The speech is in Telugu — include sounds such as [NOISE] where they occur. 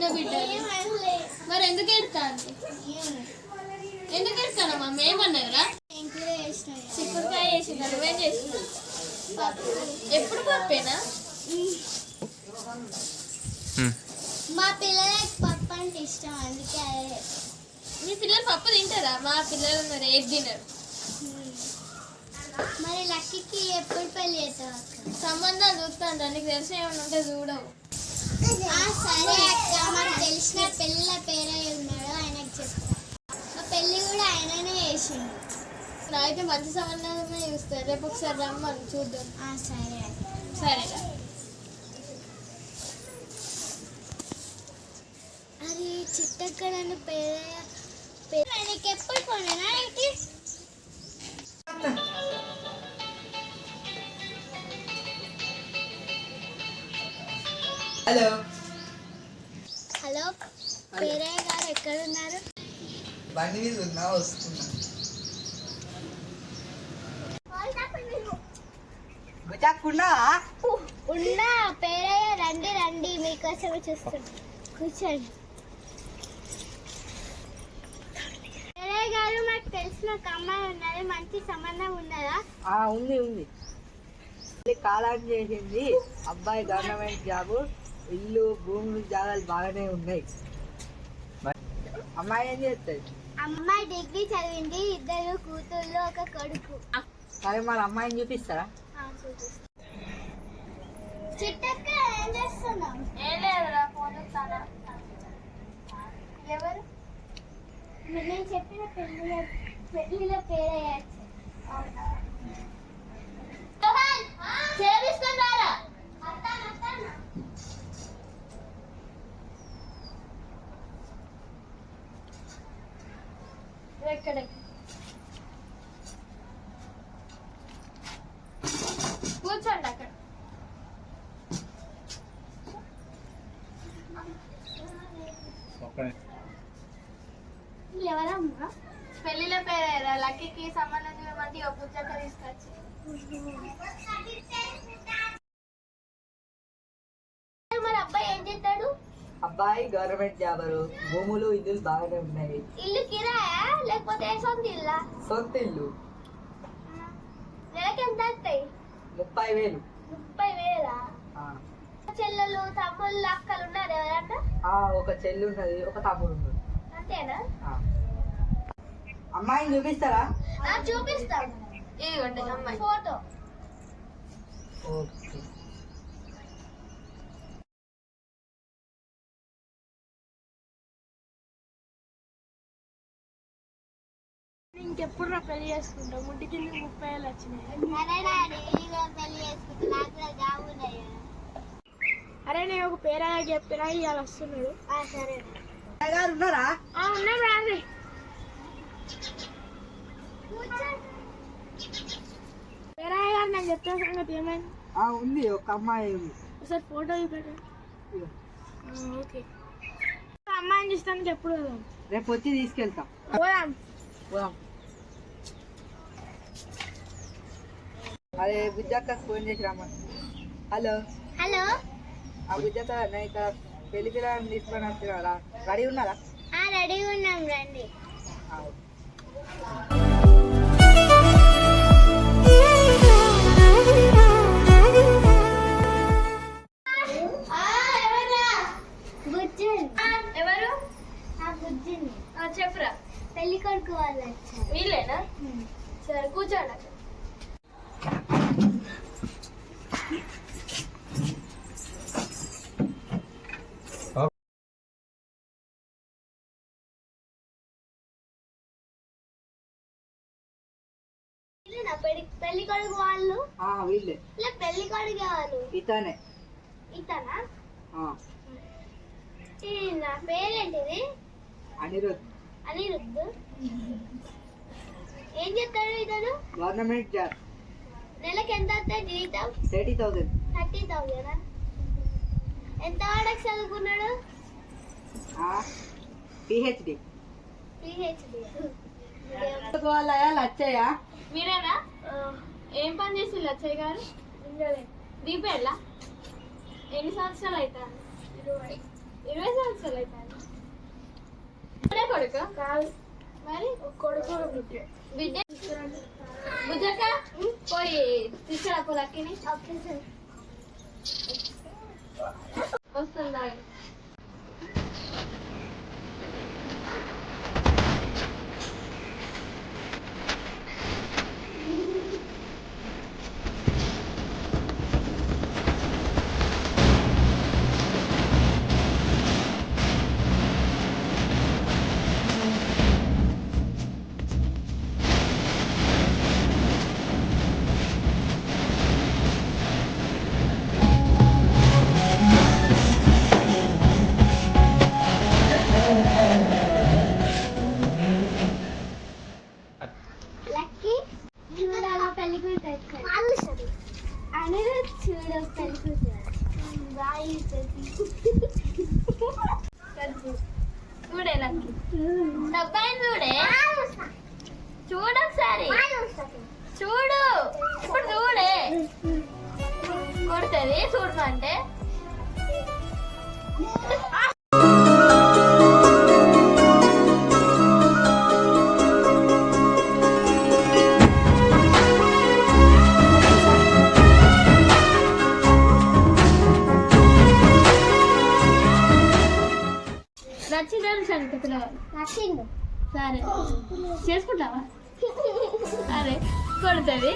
చిన్న బిడ్డలు మరి ఎందుకు ఎడతాను ఎందుకు ఎడతాను మమ్మీ ఏమన్నారా చిక్కుడుకాయ చేసిందా నువ్వేం చేసినా ఎప్పుడు పప్పేనా? మా పిల్లలకి పప్పు అంటే ఇష్టం అందుకే అదే. మీ పిల్లలు పప్పు తింటారా? మా పిల్లలు ఉన్నారు ఏది తినరు? మరి లక్కీకి ఎప్పుడు పెళ్ళి చేస్తావు సంబంధాలు చూస్తాను నీకు తెలిసిన ఏమైనా ఉంటే చూడవు. సరే అక్క మాకు తెలిసిన పిల్లల పేరై ఉన్నాడు ఆయనకు చెప్తా. మా పెళ్ళి కూడా ఆయననే చేసిండు. అయితే మంచి సంబంధమే చూస్తారు. రేపు ఒకసారి రమ్మని చూద్దాం. ఆ, సరే సరేనా అది చిట్టక్క నన్ను పేరయ్య పేరు ఆయనకి ఎప్పుడు కొనేనా ఏంటి? హలో హలో పేరయ్య గారు ఎక్కడున్నారు? బండి మీద ఉన్నా వస్తున్నా. గుచ్చాకున్నా? ఉన్నా. పేరయ్య రండి రండి. మీకోసమే చూస్తున్నా. కూర్చోండి. పేరయ్య గారు మాకు తెలిసిన ఒక అమ్మాయి ఉన్నది. మంచి సంబంధం ఉన్నదా? ఉంది ఉంది. కాలాన్ని చేసింది. అబ్బాయి గవర్నమెంట్ జాబ్ ఇల్లు భూములు జాగాలు బాగానే ఉన్నాయి. అమ్మాయి ఏం చేస్తుంది? అమ్మాయి డిగ్రీ చదివింది ఇద్దరు కూతుళ్ళు ఒక కొడుకు. సరే మరి అమ్మాయిని చూపిస్తారా? ఆ, చూపిస్తా. చిట్టక్క ఏం చేస్తున్నావు? ఏం లేదురా ఫోన్ చూస్తానా ఎవరు? నేను చెప్పిన పేరయ్యాచ్చు చేపిస్తున్నారా ఎక్కడ? కూర్చోండి అక్కడ. ఎవరమ్మా? పెళ్ళిలో పేరేరా లక్కీకి సంబంధం చూడమంటే ఒక పుచ్చక్క తీసుకొచ్చి మరి అబ్బాయి ఏం చేస్తాడు అబ్బాయి గవర్నమెంట్ జాబరు భూములు ఇల్లులు బాగానే ఉన్నాయి. ఇల్లు కిరాయా? లేకపోతే సొంత ఇల్లా? సొంత ఇల్లు. నెలకి ఎంత వస్తాయి? ముప్పై వేలు. ముప్పై వేలా? ఆ. చెల్లెలు తమ్ముళ్ళు అక్కలు ఉన్నారు ఎవరన్నా? ఆ, ఒక చెల్లి ఉన్నది ఒక తమ్ముడు ఉన్నాడు. అంతేనా? ఆ. అమ్మాయిని చూపిస్తారా? ఆ, చూపిస్తాం. ఇదిగోండి అమ్మాయి. ఫోటో. ఓకే. ఇంకెప్పుడు నా పెళ్ళి చేసుకుంటాం ముడ్డి కింద ముప్పై వేలు వచ్చినాయి. అరే నేను ఒక పేరాగా చెప్పినా ఇవాళ వస్తున్నాడు. ఆ, సరే. ఉన్నారా? ఉన్నాం రాండి. పేరాయ గారు నాకు చెప్పిన సంగతి ఏమైంది? ఆ, ఉంది ఒక అమ్మాయి ఉంది. ఒకసారి ఫోటో చూపెట్టు. ఇదిగో. ఓకే. అమ్మాయిని చూస్తానికి ఎప్పుడు రేపు వచ్చి తీసుకెళ్తాం. పోదాం. పోదాం. అదే బుజ్జక్క ఫోన్ చేసి రమ్మని హలో. హలో. ఆ బుజ్జక్క నేను ఇక్కడ పెళ్ళి పిల్లలని తీసుకొని వస్తున్నారా రెడీ ఉన్నారా? ఆ రెడీ ఉన్నాం రండి. ఎవరు? ఆ బుజ్జిని. ఆ, చెప్పురా. పెళ్ళి కొడుకు వాళ్ళు వీళ్ళేనా? సరే కూర్చోండి అక్కడ వీళ్ళేనా పెళ్ళి కొడుకు వాళ్ళు? ఆ, వీళ్ళే. ఇలా పెళ్ళి కొడుకు వాళ్ళు? ఇతనే. ఇతనా? ఆ, ఈ నా పేరేంటిది? అనిరుద్ అనిరుద్ధ్? ఏం చెప్తాడు ఇతను? Government job. నెలకి ఎంత వస్తాయి జీతం? Thirty thousand. థర్టీ థౌజండ్ ఎంత వాడకి చదువుకున్నాడు? పిహెచ్డి. పిహెచ్డి. వాళ్ళ లచ్చయ్య. మీరేనా? ఏం పని చేసి లచ్చయ్య గారు? దీపేళ్ళ ఎన్ని సంవత్సరాలు అవుతాను ఇరవై. సంవత్సరాలు ఇప్పుడే కొడుకు? కాదు. మరి? కొడుకు బిడ్డ. బుజ్జక్క? పోయి తీసుకురా పొలక్కిని వస్తుందా? చూడే. లక్కీ డబ్బాయి చూడే చూడు ఒకసారి. చూడు. ఇప్పుడు చూడే. కొడుతుంది చూడమంటే సరే. చేసుకుంటావా? [LAUGHS] అరే కొడుతుంది.